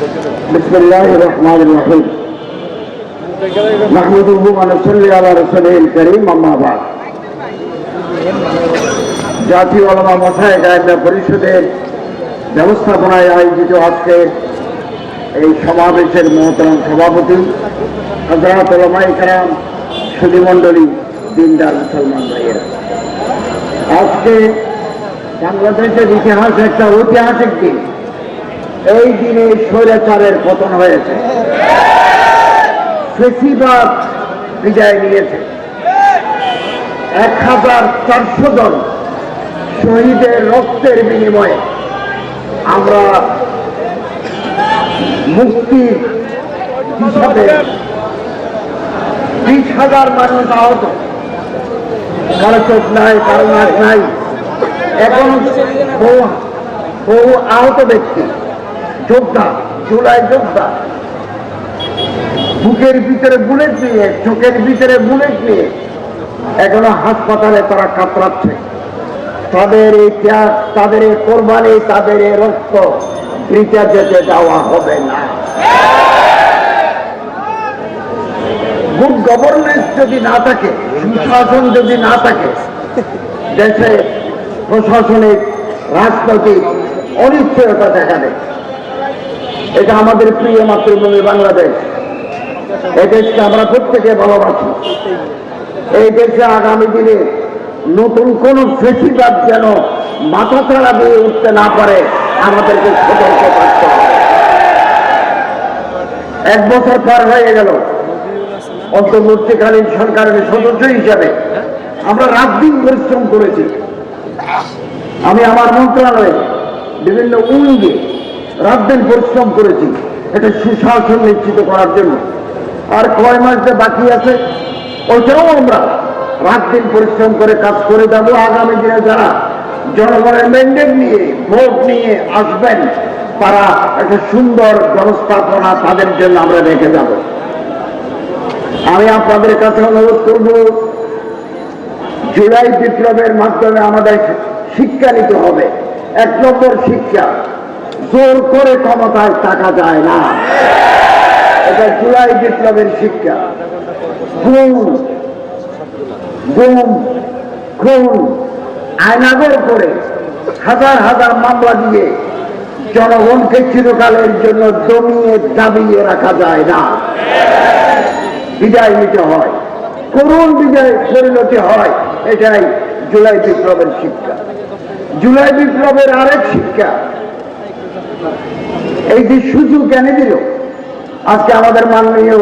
بسم الله الرحمن الرحيم نحمده ونصلي على رسوله الكريم أما بعد জাতীয় ওলামা মশাই গায়না পরিষদের ব্যবস্থাপনায় আয়োজিত আজকে এই সমাবেশের মহতরম সভাপতি হজরত ওলামা ইকরাম সুধীমণ্ডলী দিনদার মুসলমান ভাইয়েরা আজকে বাংলাদেশের ইতিহাসে একটা ঐতিহাসিক দিন এই দিনে স্বৈরাচারের পতন হয়েছে। ফেসিবাদ বিদায় নিয়েছে। এক হাজার চারশো জন শহীদের রক্তের বিনিময়ে আমরা মুক্তির হিসাবে বিশ হাজার মানুষ আহত। কারও চোখ নাই কারও নাক নাই। এখন বহু বহু আহত ব্যক্তি। যোদ্ধা জুলাই যোদ্ধা বুকের ভিতরে বুলেট নিয়ে, চোখের ভিতরে বুলেট নিয়ে এখনও হাসপাতালে তারা কাতরাচ্ছে। তাদের এই ত্যাগ, তাদের এই কোরবানি, তাদের এই রক্ত বৃথা যেতে দেওয়া হবে না। গুড গভর্নেন্স যদি না থাকে, সুশাসন যদি না থাকে দেশে প্রশাসনিক রাজনৈতিক অনিশ্চয়তা দেখা দেয়। এটা আমাদের প্রিয় মাতৃভূমি বাংলাদেশ। এই দেশকে আমরা প্রত্যেকে ভালোবাসি। এই দেশে আগামী দিনে নতুন কোন ফেসিবাদ যেন মাথা ছাড়া দিয়ে উঠতে না পারে, আমাদেরকে সতর্ক থাকতে এক বছর পার হয়ে গেল। অন্তর্বর্তীকালীন সরকারের সদস্য হিসাবে আমরা রাত দিন পরিশ্রম করেছি। আমি আমার মন্ত্রণালয়ে বিভিন্ন উইঙ্গে রাত দিন পরিশ্রম করেছি। এটা সুশাসন নিশ্চিত করার জন্য। আর কয় মাস যে বাকি আছে, ওইটাও আমরা রাত দিন পরিশ্রম করে কাজ করে যাব। আগামী দিনে যারা জনগণের ম্যান্ডেট নিয়ে, ভোট নিয়ে আসবেন, তারা একটা সুন্দর ব্যবস্থাপনা তাদের জন্য আমরা রেখে যাব। আমি আপনাদের কাছে অনুরোধ করব, জুলাই বিপ্লবের মাধ্যমে আমাদের শিক্ষা নিতে হবে। এক নম্বর শিক্ষা জোর করে ক্ষমতায় টাকা যায় না। এটা জুলাই বিপ্লবের শিক্ষা। গুম খুন আয়নাগর করে হাজার হাজার মামলা দিয়ে জনগণকে চিরকালের জন্য দমিয়ে দাবিয়ে রাখা যায় না। বিদায় নিতে হয়। করুণ বিদায় পরিণতি হয়। এটাই জুলাই বিপ্লবের শিক্ষা। জুলাই বিপ্লবের আরেক শিক্ষা এই যে সুযোগ এনে দিল। আজকে আমাদের মাননীয়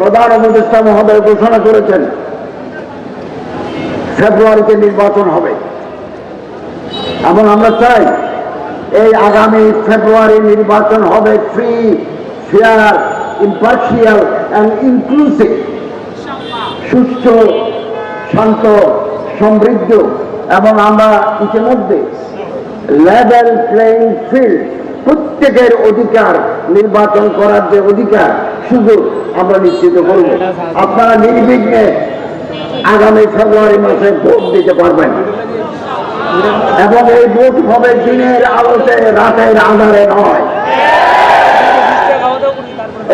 প্রধান উপদেষ্টা মহোদয় ঘোষণা করেছেন, ফেব্রুয়ারিতে নির্বাচন হবে। এবং আমরা চাই এই আগামী ফেব্রুয়ারি নির্বাচন হবে free fair impartial and inclusive সুস্থ, শান্ত, সমৃদ্ধ এবং আমরা ইতিমধ্যে লেভেল প্লেইং ফিল্ড প্রত্যেকের অধিকার নির্বাচন করার যে অধিকার, সুযোগ আমরা নিশ্চিত করব। আপনারা নির্বিঘ্নে আগামী ফেব্রুয়ারি মাসে ভোট দিতে পারবেন। এবং এই ভোট হবে দিনের আলোতে, রাতের আধারে নয়।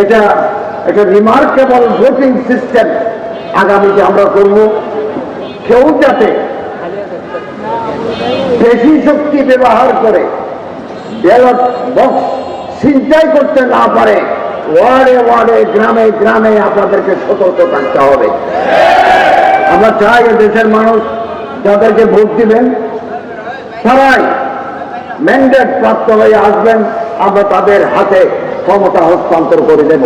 এটা এটা রিমার্কেবল ভোটিং সিস্টেম আগামীতে আমরা করব। কেউ যাতে বেশি শক্তি ব্যবহার করে ব্যালট বক্স চিন্তাই করতে না পারে, ওয়ার্ডে ওয়ার্ডে, গ্রামে গ্রামে আপনাদেরকে সতর্ক থাকতে হবে। আমরা চাই দেশের মানুষ যাদেরকে ভোট দিবেন, তারাই ম্যান্ডেট প্রাপ্ত হয়ে আসবেন, আমরা তাদের হাতে ক্ষমতা হস্তান্তর করে দেব।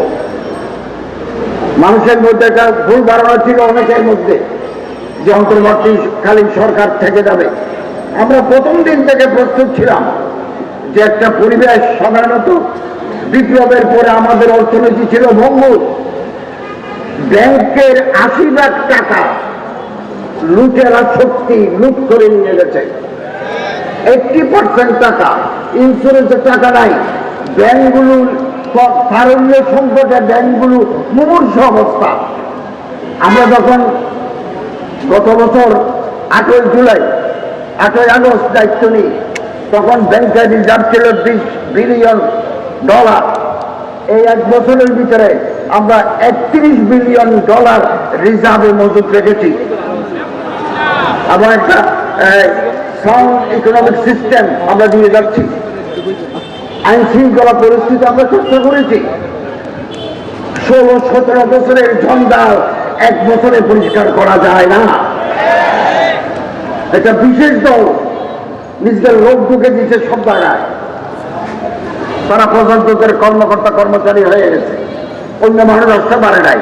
মানুষের মধ্যে একটা ভুল ধারণা ছিল অনেকের মধ্যে, যে অন্তর্বর্তীকালীন সরকার থেকে যাবে। আমরা প্রথম দিন থেকে প্রস্তুত ছিলাম। যে একটা পরিবেশ সাধারণত বিপ্লবের পরে আমাদের অর্থনীতি ছিল ভঙ্গুর ব্যাংকের আশি লাখ টাকা লুটেরা শক্তি লুট করে নিয়ে গেছে। এইটটি পার্সেন্ট টাকা ইন্স্যুরেন্সের টাকা নাই। ব্যাংকগুলো তারল্য সংকটে ব্যাংকগুলো মুমূর্ষ অবস্থা। আমরা যখন গত বছর আটই জুলাই, আটই আগস্ট দায়িত্ব নিই তখন ব্যাংকের রিজার্ভ ছিল বিশ বিলিয়ন ডলার এই এক বছরের ভিতরে আমরা একত্রিশ বিলিয়ন ডলার রিজার্ভে মজুদ রেখেছি। এবং একটা সাউন্ড ইকোনমিক সিস্টেম আমরা দিয়ে যাচ্ছি। আইন শৃঙ্খলা পরিস্থিতি আমরা চেষ্টা করেছি। ষোলো সতেরো বছরের ঝঞ্ঝাল এক বছরে পরিষ্কার করা যায় না। এটা বিশেষ দল নিজেদের লোক ঢুকে দিচ্ছে সব জায়গায়। তারা প্রজাতন্ত্রের কর্মকর্তা, কর্মচারী হয়ে গেছে। অন্য মানুষ আসতে পারে নাই।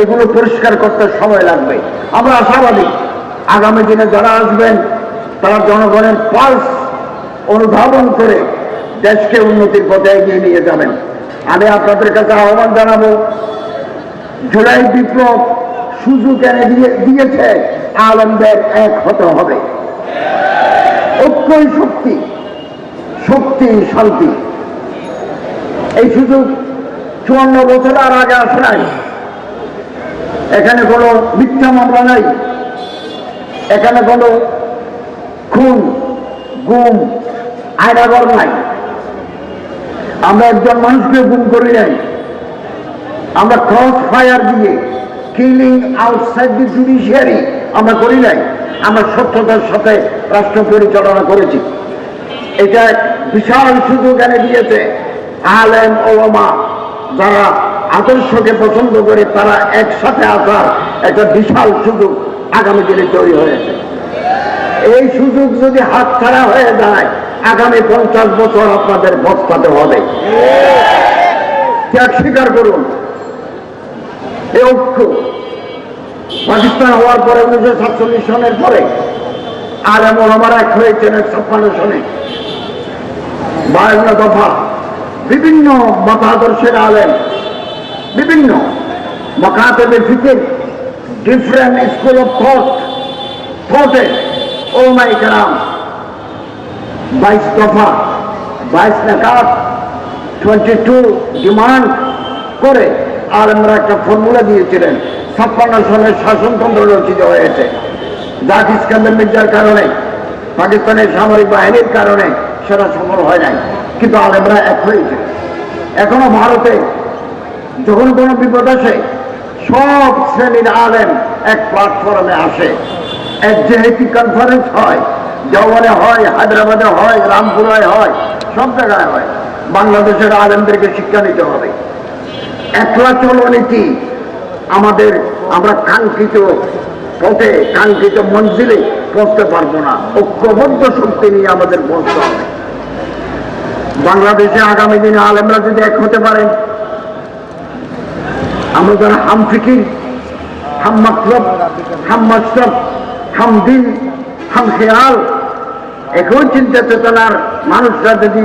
এগুলো পরিষ্কার করতে সময় লাগবে। আমরা আশাবাদী। আগামী দিনে যারা আসবেন, তারা জনগণের পালস অনুধাবন করে দেশকে উন্নতির পথে এগিয়ে নিয়ে যাবেন। আমি আপনাদের কাছে আহ্বান জানাব, জুলাই বিপ্লব সুযোগ এনে দিয়ে দিয়েছে, আলমদের এক হতে হবে। ঐক্যই শক্তি শক্তি, শান্তি। এই সুযোগ চুয়ান্ন বছর আর আগে আসে নাই। এখানে কোনো মিথ্যা মামলা নাই। এখানে কোনো খুন, গুম আয়নাগর নাই। আমরা একজন মানুষকে গুম করি নাই। আমরা ক্রস ফায়ার দিয়ে কিলিং আউটসাইড দি জুডিশিয়ারি আমরা করি নাই। আমরা সত্যতার সাথে রাষ্ট্র পরিচালনা করেছি। এটা বিশাল সুযোগ এনে দিয়েছে আলেম ওলামা যারা আদর্শকে পছন্দ করে তারা একসাথে আসার একটা বিশাল সুযোগ আগামী দিনে তৈরি হয়েছে। এই সুযোগ যদি হাতছাড়া হয়ে যায়, আগামী পঞ্চাশ বছর আপনাদের বস্তাতে হবে। ত্যাগ স্বীকার করুন। এই ঐক্য পাকিস্তান হওয়ার পরে উনিশশো সাতচল্লিশ সনের পরে আর এমন আমার এক হয়েছেন ছাপ্পান্ন সনে বায়ান্ন দফা বিভিন্ন মতাদর্শের আলেন বিভিন্ন মকাতেবের ফিকে ডিফারেন্ট স্কুল অফ থট থটে ও মাই কারাম বাইশ দফা, বাইশ নাকাত টোয়েন্টি টু ডিমান্ড করে আলেমরা একটা ফর্মুলা দিয়েছিলেন, ছাপ্পান্ন সনের শাসনতন্ত্র রচিত হয়েছে। জাক ইস্কান্দার মির্জার কারণে, পাকিস্তানের সামরিক বাহিনীর কারণে সেটা সফল হয় নাই। কিন্তু আলেমরা এক হয়েছে। এখনও ভারতে যখন কোনো বিপদ আসে, সব শ্রেণির আলেম এক প্ল্যাটফর্মে আসে। এক যেহেতু কনফারেন্স হয়, জওয়ানে হয়, হায়দ্রাবাদে হয়, রামপুরায় হয়, সব জায়গায় হয়। বাংলাদেশের আলেমদেরকে শিক্ষা নিতে হবে। একলা চলনীতি আমাদের আমরা কাঙ্ক্ষিত পথে, কাঙ্ক্ষিত মঞ্জিলে পৌঁছতে পারব না। ঐক্যবদ্ধ শক্তি নিয়ে আমাদের পৌঁছতে হবে। বাংলাদেশে আগামী দিনে আলেমরা যদি এক হতে পারেন আমরা যারা হাম ফিকির, হাম মতলব, হাম মসলব হাম দিন, হাম খেয়াল একই চিন্তা চেতনার মানুষরা যদি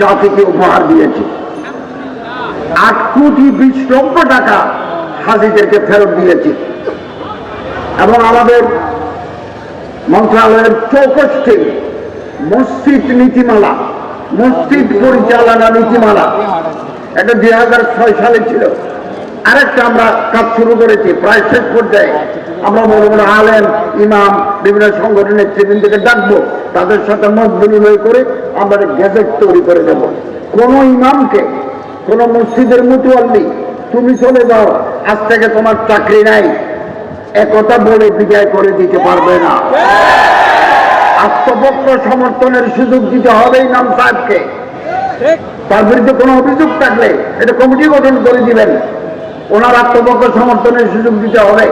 জাতিকে উপহার দিয়েছে। আট কোটি বিশ লক্ষ টাকা হাজিদেরকে ফেরত দিয়েছে। এবং আমাদের মন্ত্রণালয়ের চৌকষ্টি মসজিদ নীতিমালা, মসজিদ পরিচালনা নীতিমালা, এটা দুই হাজার ছয় সালে ছিল। আরেকটা আমরা কাজ শুরু করেছি, প্রায় শেষ পর্যায়ে। আমরা বড় আলেম, ইমাম, বিভিন্ন সংগঠনের নেতৃবৃন্দকে ডাকবো। তাদের সাথে মত বিনিময় করে আমরা গ্যাজেট তৈরি করে দেব কোন ইমামকে, কোন মসজিদের মুতুয়াল্লি, তুমি চলে যাও, আজ থেকে তোমার চাকরি নাই। একথা বলে বিদায় করে দিতে পারবে না। আত্মপক্ষ সমর্থনের সুযোগ দিতে হবে ইমাম সাহেবকে। তার বিরুদ্ধে কোনো অভিযোগ থাকলে এটা কমিটি গঠন করে দিবেন। ওনার আত্মপক্ষ সমর্থনের সুযোগ দিতে হবে।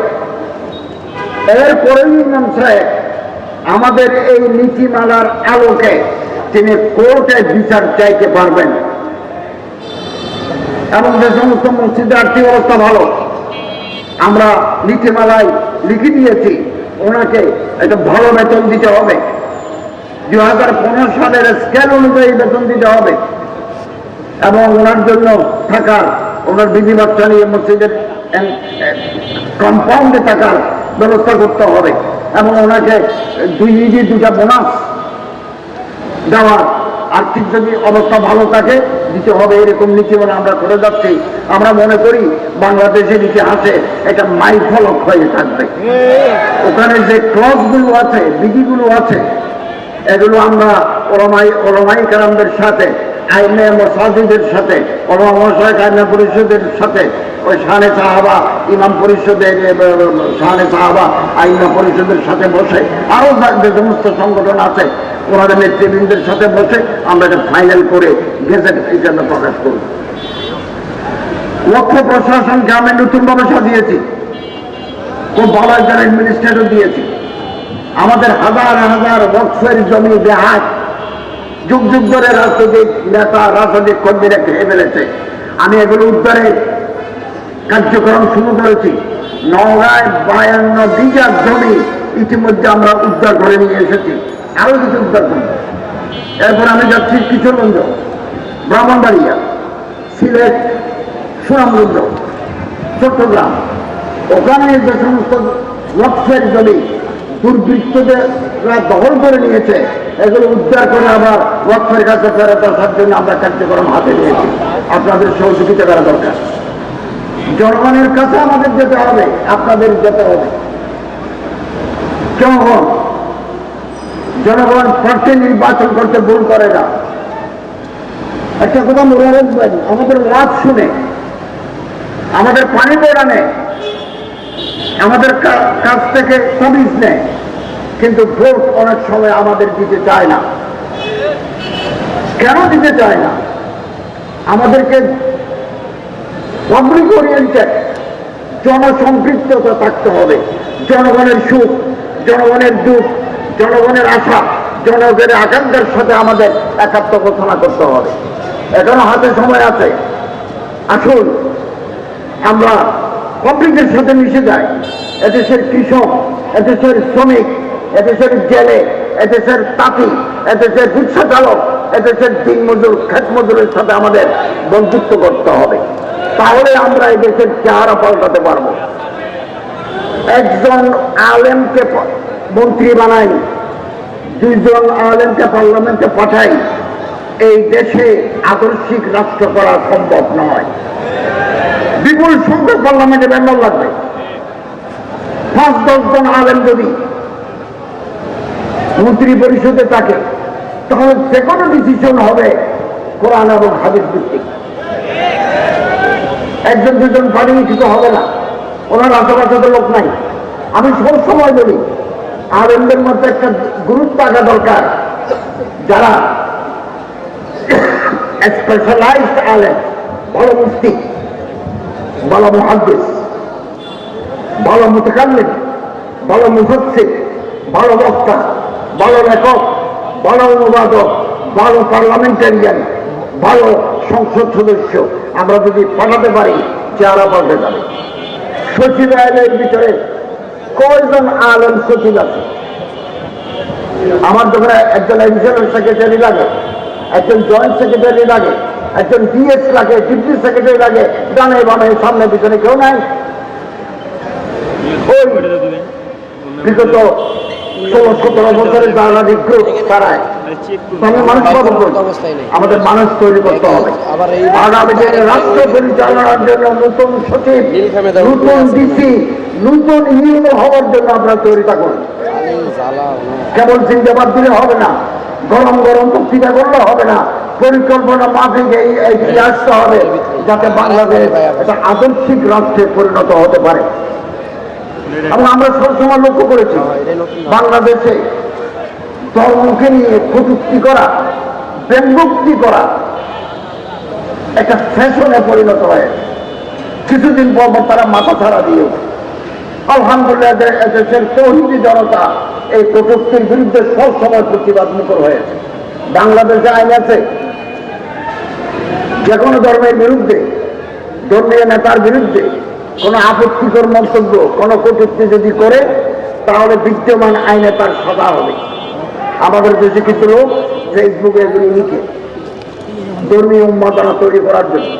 এরপরে ইমাম সাহেব আমাদের এই নীতিমালার আলোকে তিনি কোর্টে বিচার চাইতে পারবেন। এবং যে সমস্ত মসজিদের আর্থিক অবস্থা ভালো, আমরা নীতিমালায় লিখে দিয়েছি, ওনাকে একটা ভালো বেতন দিতে হবে। দু হাজার পনেরো সালের স্কেল অনুযায়ী বেতন দিতে হবে। এবং ওনার জন্য থাকার ওনার বিধি বাচ্চা নিয়ে মসজিদের কম্পাউন্ডে থাকার ব্যবস্থা করতে হবে। এবং ওনাকে দুই ইডি দুটা বোনাস দেওয়ার আর্থিক যদি অবস্থা ভালো থাকে, দিতে হবে এরকম নীতিমালা আমরা করে যাচ্ছি। আমরা মনে করি বাংলাদেশের ইতিহাসে এটা মাইল ফলক হয়ে থাকবে। ওখানে যে ক্লসগুলো আছে, বিধিগুলো আছে, এগুলো আমরা ওরমাই ওরমাই কারামদের সাথে আইনে মসাজিদের সাথে ওরমা মশাইক আইনে পরিষদের সাথে, ওই শাহানে সাহাবা, ইমাম পরিষদের শাহানে সাহাবা, আইনা পরিষদের সাথে বসে, আরও যে সমস্ত সংগঠন আছে ওনাদের নেতৃবৃন্দের সাথে বসে আমরা এটা ফাইনাল করে গেজেট এই জন্য প্রকাশ করব। লক্ষ্য প্রশাসনকে আমি নতুনভাবে সাজিয়েছি। খুব ভালো একজন অ্যাডমিনিস্ট্রেটর দিয়েছি। আমাদের হাজার হাজার বৎসের জমি বেহাত। যুগ যুগ ধরে রাজনৈতিক নেতা, রাজনৈতিক কর্মীরা খেয়ে ফেলেছে আমি এগুলো উদ্ধারে কার্যক্রম শুরু করেছি। নগাঁয় বায়ান্ন বিঘা জমি ইতিমধ্যে আমরা উদ্ধার করে নিয়ে এসেছি। আরও কিছু উদ্ধার করব। এরপর আমি যাচ্ছি কিশোরগঞ্জ, ব্রাহ্মণবাড়িয়া, সিলেট, সুনামগঞ্জ, চট্টগ্রাম। ওখানে যে সমস্ত লক্ষ্যের জমি দুর্বৃত্তরা দখল করে নিয়েছে। এগুলো উদ্ধার করে আবার লক্ষ্যের কাছে ফেরত আসার জন্য আমরা কার্যক্রম হাতে নিয়েছি। আপনাদের সহযোগিতা করা দরকার। জনগণের কাছে আমাদের যেতে হবে, আপনাদের যেতে হবে। জনগণ জনগণ প্রার্থী নির্বাচন করতে ভুল করে না। একটা কথা মনে রাখবেন, আমাদের ওয়াজ শুনে, আমাদের পানি পড়া নেয় আমাদের কাছ থেকে সার্ভিস নেয়। কিন্তু ভোট অনেক সময় আমাদের দিতে চায় না। কেন দিতে চায় না? আমাদেরকে পাবলিক ওরিয়েন্টেড জনসম্পৃক্ততা থাকতে হবে। জনগণের সুখ, জনগণের দুঃখ, জনগণের আশা, জনগণের আকাঙ্ক্ষার সাথে আমাদের একাত্ম ঘোষণা করতে হবে। এখনও হাতে সময় আছে। আসুন, আমরা পাবলিকের সাথে মিশে যাই এদেশের কৃষক, এদেশের শ্রমিক, এদেশের জেলে, এদেশের তাঁতি, এদেশের রিক্সা চালক, এদেশের দিন মজুর খেত মজুরের সাথে আমাদের বন্ধুত্ব করতে হবে। তাহলে আমরা এই দেশের চেহারা পাল্টাতে পারব। একজন আলেমকে মন্ত্রী বানাই, দুইজন আলেমকে পার্লামেন্টে পাঠাই, এই দেশে আদর্শিক রাষ্ট্র করা সম্ভব নয়। বিপুল সংখ্যক পার্লামেন্টে মেম্বার লাগবে। পাঁচ দশজন আলেম যদি মন্ত্রী পরিষদে থাকে, তাহলে যে কোনো ডিসিশন হবে কোরআন এবং হাদিস ভিত্তিক। একজন, দুজন পরিমিত হবে না। ওনার আশেপাশে তো লোক নাই। আমি সব সময় বলি, আলেমদের মধ্যে একটা গুরুত্ব থাকা দরকার। যারা স্পেশালাইজড আলেম ভালো মুফতি ভালো মহাদ্দেশ ভালো মুতকাল্লিম ভালো মুফসির ভালো বক্তা ভালো লেখক ভালো অনুবাদক ভালো পার্লামেন্টারিয়ান ভালো সংসদ সদস্য। আমরা যদি পাঠাতে পারি, চেহারা পাল্টে যাবে। সচিবালয়ের ভিতরে কয়জন আলম সচিব আছে? আমার দোকানে একজন অ্যাডিশনাল সেক্রেটারি লাগে, একজন জয়েন্ট সেক্রেটারি লাগে একজন ডিএস লাগে ডিপ্টি সেক্রেটারি লাগে ডানে বামে সামনে পিছনে কেউ নাই। ওই বিগত ষোলো সতেরো বছরের জার্নালিক গ্রুপ তারায় মানুষ পাবো কই? অবস্থায় নেই। আমাদের মানুষ তৈরি করতে হবে। আগামী দিনে রাষ্ট্র পরিচালনার জন্য নতুন সচিব নতুন ডিসি নতুন ইউনো হওয়ার জন্য আমরা তৈরি থাকুন। কেবল জিন্দাবাদ দিলে হবে না গরম গরম বক্তৃতা করলে হবে না। পরিকল্পনা মাফিক এই এগিয়ে আসতে হবে যাতে বাংলাদেশ একটা আদর্শিক রাষ্ট্রে পরিণত হতে পারে। এবং আমরা সবসময় লক্ষ্য করেছি বাংলাদেশে ধর্মকে নিয়ে কটুক্তি করা ব্যঙ্গোক্তি করা একটা ফ্যাশনে পরিণত হয়ে কিছুদিন পর তারা মাথা ছাড়া দিয়ে। আলহামদুলিল্লাহ এদেশের তৌহিদি জনতা এই কটুক্তির বিরুদ্ধে সবসময় প্রতিবাদ মুখর হয়েছে। বাংলাদেশে আইন আছে যে কোনো ধর্মের বিরুদ্ধে, ধর্মীয় নেতার বিরুদ্ধে কোনো আপত্তিকর মন্তব্য, কোনো কটুক্তি যদি করে, তাহলে বিদ্যমান আইনে তার সাজা হবে। আমাদের দেশে কিছু লোক ফেসবুকে এগুলি লিখে ধর্মীয় উন্মাদনা তৈরি করার জন্য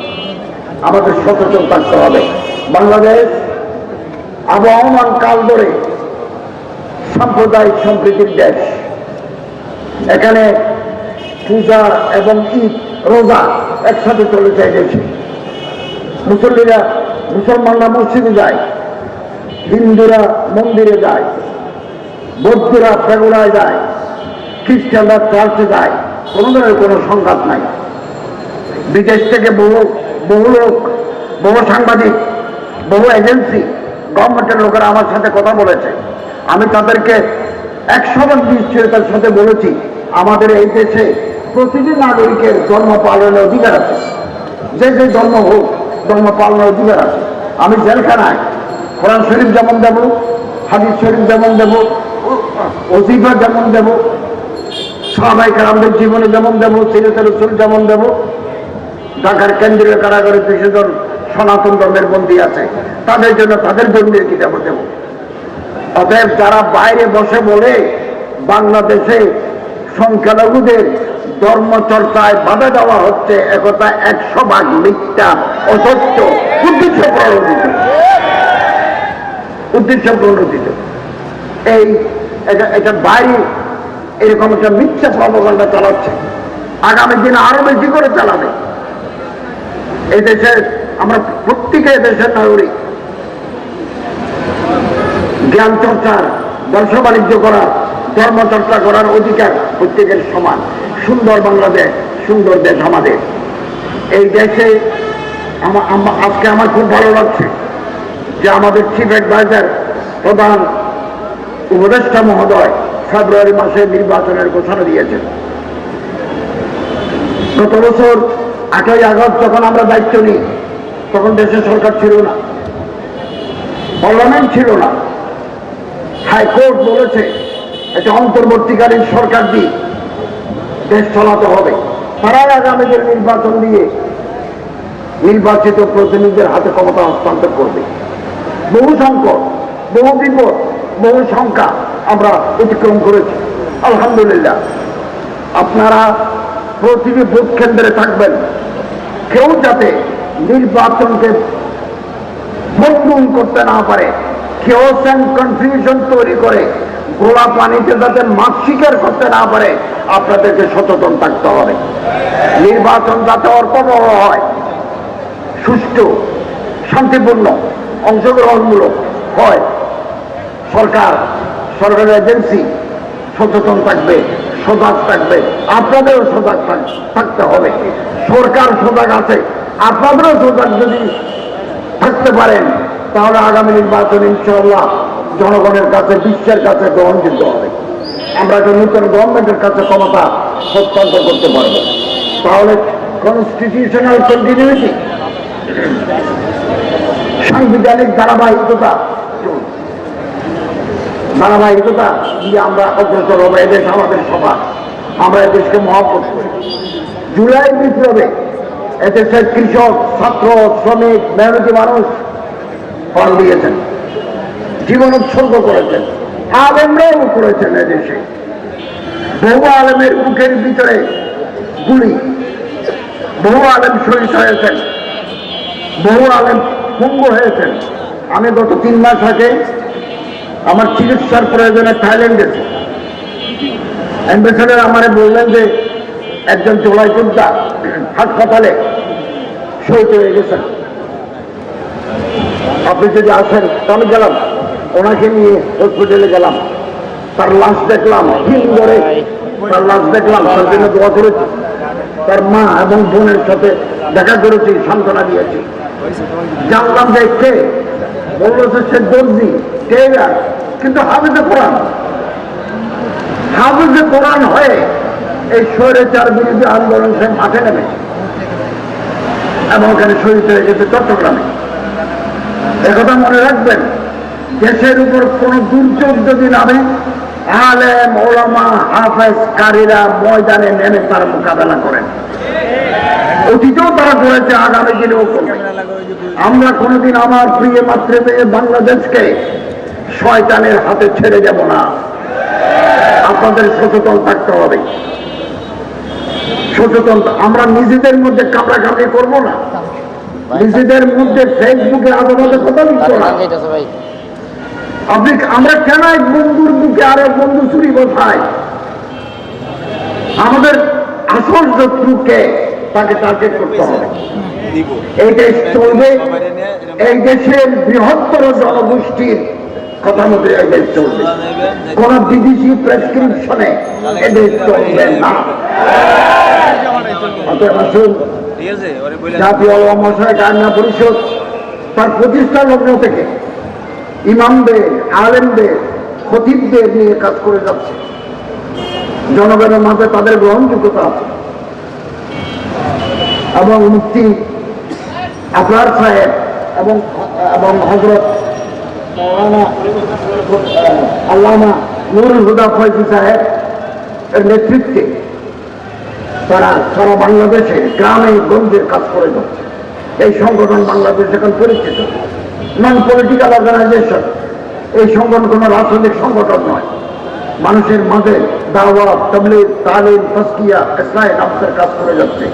আমাদের সচেতন থাকতে হবে। বাংলাদেশ আবহমান কাল ধরে সাম্প্রদায়িক সম্প্রীতির দেশ। এখানে পূজা এবং ঈদ, রোজা একসাথে চলে এই দেশে। মুসল্লিরা মুসলমানরা মসজিদে যায়, হিন্দুরা মন্দিরে যায়, বৌদ্ধরা প্রেগুড়ায় যায়, খ্রিস্টানরা চার্চে যায়, কোনো ধরনের কোনো সংঘাত নাই। বিদেশ থেকে বহু বহু লোক, বহু সাংবাদিক, বহু এজেন্সি, গভর্নমেন্টের লোকেরা আমার সাথে কথা বলেছে। আমি তাদেরকে একশো বার নিশ্চয়তার সাথে বলেছি, আমাদের এই দেশে প্রতিটি নাগরিকের ধর্ম পালনের অধিকার আছে। যে যে ধর্ম হোক ধর্ম পালনের অধিকার আছে। আমি জেলখানায় কোরআন শরীফ যেমন দেব, হাদিস শরীফ যেমন দেব ওজিফা যেমন দেব সাহাবাই কালামদের জীবনে যেমন দেব, সিরাতের রসুল যেমন দেব, ঢাকার কেন্দ্রীয় কারাগারে দুশো জন সনাতন ধর্মের বন্দী আছে, তাদের জন্য তাদের ধর্মীয় কিতাব দেব। অতএব যারা বাইরে বসে বলে বাংলাদেশে সংখ্যালঘুদের ধর্ম চর্চায় বাধা দেওয়া হচ্ছে, একথা একশো ভাগ মিথ্যা, অসত্য, উদ্দেশ্য প্রণোদিত উদ্দেশ্য প্রণোদিত এই এটা বাইরে এরকম একটা মিথ্যা প্রবকাণ্ডা চালাচ্ছে। আগামী দিনে আরও বেশি করে চালাবে। এই দেশের আমরা প্রত্যেকে দেশের নাগরিক। জ্ঞান চর্চার, ব্যবসা বাণিজ্য করার ধর্ম চর্চা করার অধিকার প্রত্যেকের সমান। সুন্দর বাংলাদেশ, সুন্দর দেশ আমাদের। এই দেশে আজকে আমার খুব ভালো লাগছে যে আমাদের চিফ অ্যাডভাইজার প্রধান উপদেষ্টা মহোদয় ফেব্রুয়ারি মাসে নির্বাচনের ঘোষণা দিয়েছেন। গত বছর আটই আগস্ট যখন আমরা দায়িত্ব নিই, তখন দেশে সরকার ছিল না। পার্লামেন্ট ছিল না। হাইকোর্ট বলেছে, এটা অন্তর্বর্তীকালীন সরকার দিয়ে দেশ চালাতে হবে। তারাই আগামীদের নির্বাচন দিয়ে নির্বাচিত প্রতিনিধিদের হাতে ক্ষমতা হস্তান্তর করবে। বহু সংকট, বহু বিপদ, বহু সংখ্যা আমরা অতিক্রম করেছি। আলহামদুলিল্লাহ। আপনারা প্রতিটি ভোট কেন্দ্রে থাকবেন। কেউ যাতে নির্বাচনকে বন্ধন করতে না পারে, কেউ কনফিউশন তৈরি করে গোলা পানিতে যাতে মাছ শিকার করতে না পারে, আপনাদেরকে সচেতন থাকতে হবে। নির্বাচন যাতে অর্পবহ হয়, সুষ্ঠু, শান্তিপূর্ণ, অংশগ্রহণমূলক হয়, সরকার সরকারি এজেন্সি সচেতন থাকবে, সজাগ থাকবে, আপনাদেরও সজাগ থাক- থাকতে হবে। সরকার সজাগ আছে, আপনাদেরও সজাগ যদি থাকতে পারেন, তাহলে আগামী নির্বাচন ইনশাল্লাহ জনগণের কাছে, বিশ্বের কাছে গ্রহণযোগ্য হবে। আমরা একটা নতুন গভর্নমেন্টের কাছে ক্ষমতা হস্তান্তর করতে পারব, তাহলে কনস্টিটিউশনাল কন্টিনিউটি সাংবিধানিক ধারাবাহিকতা ধারাবাহিকতা দিয়ে আমরা অগ্রসর হব। এদেশ আমাদের সবার। আমরা এদেশকে মহব্বত করি জুলাই বিপ্লবে এদেশের কৃষক, ছাত্র, শ্রমিক মেহনতি মানুষ ফল দিয়েছেন। জীবন উৎসর্গ করেছেন। আলেমরাও করেছেন এদেশে। বহু আলেমের মুখের ভিতরে গুলি। বহু আলেম শহীদ হয়েছেন। বহু আলেম পঙ্গ হয়েছেন। আমি গত তিন মাস আগে আমার চিকিৎসার প্রয়োজনে থাইল্যান্ড গেছি। অ্যাম্বাসেডার আমারে বললেন যে, একজন চোলাই যোদ্ধা হাসপাতালে শহীদ হয়ে গেছেন। আপনি যদি আসেন, তো আমি গেলাম। ওনাকে নিয়ে হসপিটালে গেলাম। তার লাশ দেখলাম করে তার লাশ দেখলাম, তার জন্য দোয়া করেছি। তার মা এবং বোনের সাথে দেখা করেছি, সান্ত্বনা দিয়েছি। জানলাম যে কে? বলল যে সে দর্জি টেইলার কিন্তু হাফিজে কোরআন হাফিজে কোরআন হয়ে এই স্বৈরাচার বিরোধী আন্দোলন সে মাঠে নেমেছে এবং ওখানে শহীদ হয়ে গেছে চট্টগ্রামে। একথা মনে রাখবেন? দেশের উপর কোন দুর্যোগ যদি নামে আলেম ওলামা হাফেজ কারীরা ময়দানে নেমে তার মোকাবেলা করেন। অতীতেও তারা করেছে, আগামী দিনেও করবে। আমরা কোনোদিন আমার প্রিয় মাতৃভূমি বাংলাদেশকে শয়তানের হাতে ছেড়ে যাব না। আপনাদের সচেতন থাকতে হবে। সচেতন, আমরা নিজেদের মধ্যে কামড়াকামড়ি করব না। নিজেদের মধ্যে ফেসবুকে আদালতে কথা লিখতো না? আপনি আমরা কেন এক বন্ধুর বুকে আরেক বন্ধু চুরি বসাই আমাদের আসল শত্রুকে তাকে টার্গেট করতে হবে। এই দেশ চলবে, এই দেশের বৃহত্তর জনগোষ্ঠীর কথা মতো এই দেশ চলবে। কোন বিদেশি প্রেসক্রিপশনে এই দেশ চলবে না। আসুন, জাতীয় মশাই কান্না পরিষদ, তার প্রতিষ্ঠা লগ্ন থেকে ইমামদের, আলেমদের, খতিবদের নিয়ে কাজ করে যাচ্ছে। জনগণের মাঝে তাদের গ্রহণযোগ্যতা আছে। এবং মুক্তি আবরার সাহেব এবং এবং হজরত আল্লামা নুরুল হুদা ফয়জি সাহেব এর নেতৃত্বে তারা সারা বাংলাদেশে গ্রামে গঞ্জের কাজ করে যাচ্ছে। এই সংগঠন বাংলাদেশ এখন পরিচিত। নন পলিটিক্যাল অর্গানাইজেশন এই সংগঠন কোনো রাজনৈতিক সংগঠন নয়। মানুষের মাঝে দাওয়া তবলিগ তালিম তস্কিয়া ইসলাম নামসের কাজ করে যাচ্ছে।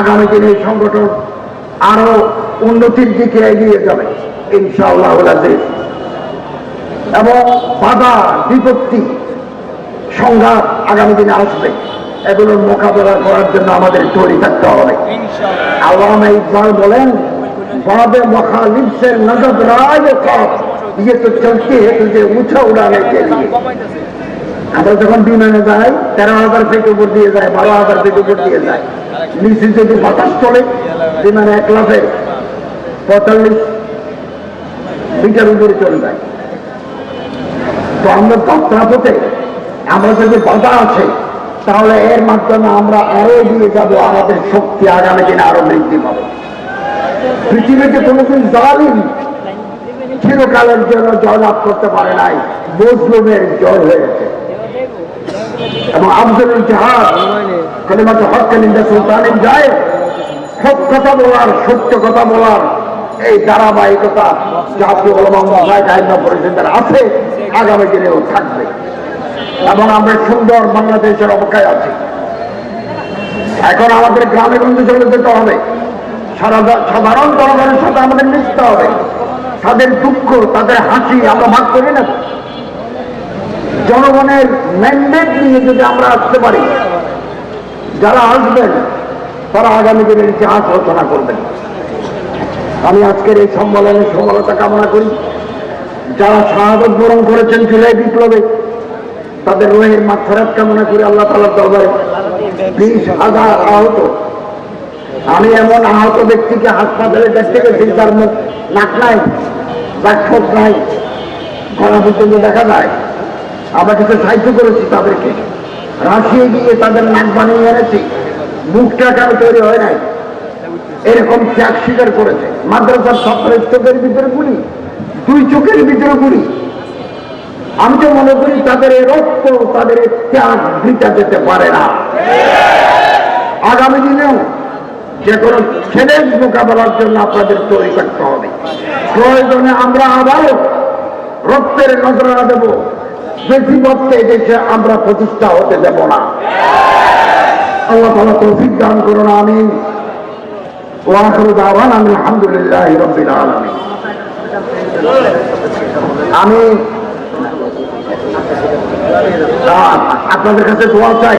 আগামী দিনে এই সংগঠন আরও উন্নতির দিকে এগিয়ে যাবে ইনশাআল্লাহ এবং বাধা বিপত্তি সংঘাত আগামী দিনে আসবে। এগুলোর মোকাবেলা করার জন্য আমাদের তৈরি থাকতে হবে। আল্লামা ইকবাল বলেন বাবে মখালিফ से नजर राज खौफ ये तो चलती है तुझे ऊंचा उड़ाने के लिए আমরা যখন বিমানে যাই তেরো হাজার ফিট উপর দিয়ে যায় বারো হাজার ফিট উপর দিয়ে যায় নিচে যদি বাতাস চলে বিমানে এক লাফে পঁয়তাল্লিশ মিটার উপরে চলে যায় তো আমরা যাত্রাপথে আমরা যদি বাধা আছে তাহলে এর মাধ্যমে আমরা আরো এগিয়ে যাব আমাদের শক্তি আগামী দিনে আরো বৃদ্ধি পাবে পৃথিবীতে কোনোদিন জালিম চিরকালের জন্য জয়লাভ করতে পারে নাই মুসলিমের জয় হয়েছে এবং আব্দুল জাহাজ কলিমাতে হক কালিন্দা সুলতানের যায় সব কথা বলার, সত্য কথা বলার এই ধারাবাহিকতা জাতীয় পরিষদের আছে, আগামী দিনেও থাকবে। এবং আমরা সুন্দর বাংলাদেশের অপেক্ষায় আছি। এখন আমাদের গ্রামে গঞ্জে চলে যেতে হবে। সাধারণ জনগণের সাথে আমাদের মিশতে হবে। তাদের দুঃখ, তাদের হাসি আমরা ভাগ করি না। জনগণের ম্যান্ডেট নিয়ে যদি আমরা আসতে পারি, যারা আসবেন, তারা আগামী দিনের ইতিহাস রচনা করবেন। আমি আজকের এই সম্মেলনের সফলতা কামনা করি। যারা শাহাদত বরণ করেছেন জুলাই বিপ্লবে, তাদের রোহের মাথারাত কামনা করি আল্লাহ তালার দরবারে। বিশ হাজার আহত। আমি এমন আহত ব্যক্তিকে হাসপাতালে দেখতে গেছি তার মুখ নাক নাই ব্যাক্ষক নাই গলা পর্যন্ত দেখা যায়। আমরা কিছু সাহায্য করেছি তাদেরকে। রাশিয়ে গিয়ে তাদের নাক বানিয়ে এনেছি। মুখটা কেন তৈরি হয় নাই। এরকম ত্যাগ স্বীকার করেছে। মাদ্রাসার ছাত্রের চোখের ভিতরে গুলি, দুই চোখের ভিতরে গুলি। আমি তো মনে করি তাদের রক্ত, তাদের ত্যাগ দিতে যেতে পারে না। আগামী দিনেও যে কোনো চ্যালেঞ্জ মোকাবেলার জন্য আপনাদের তৈরি করতে হবে। প্রয়োজনে আমরা আবারও রক্তের নজরা দেব। বেশি পথে দেশে আমরা প্রতিষ্ঠা হতে দেব না। আল্লাহ তালা তৌফিক দান করুন, আমিন। ওয়াখরু দাওয়ান আমি আলহামদুলিল্লাহ রব্বিল আলামিন। আমি আপনাদের কাছে দোয়া চাই।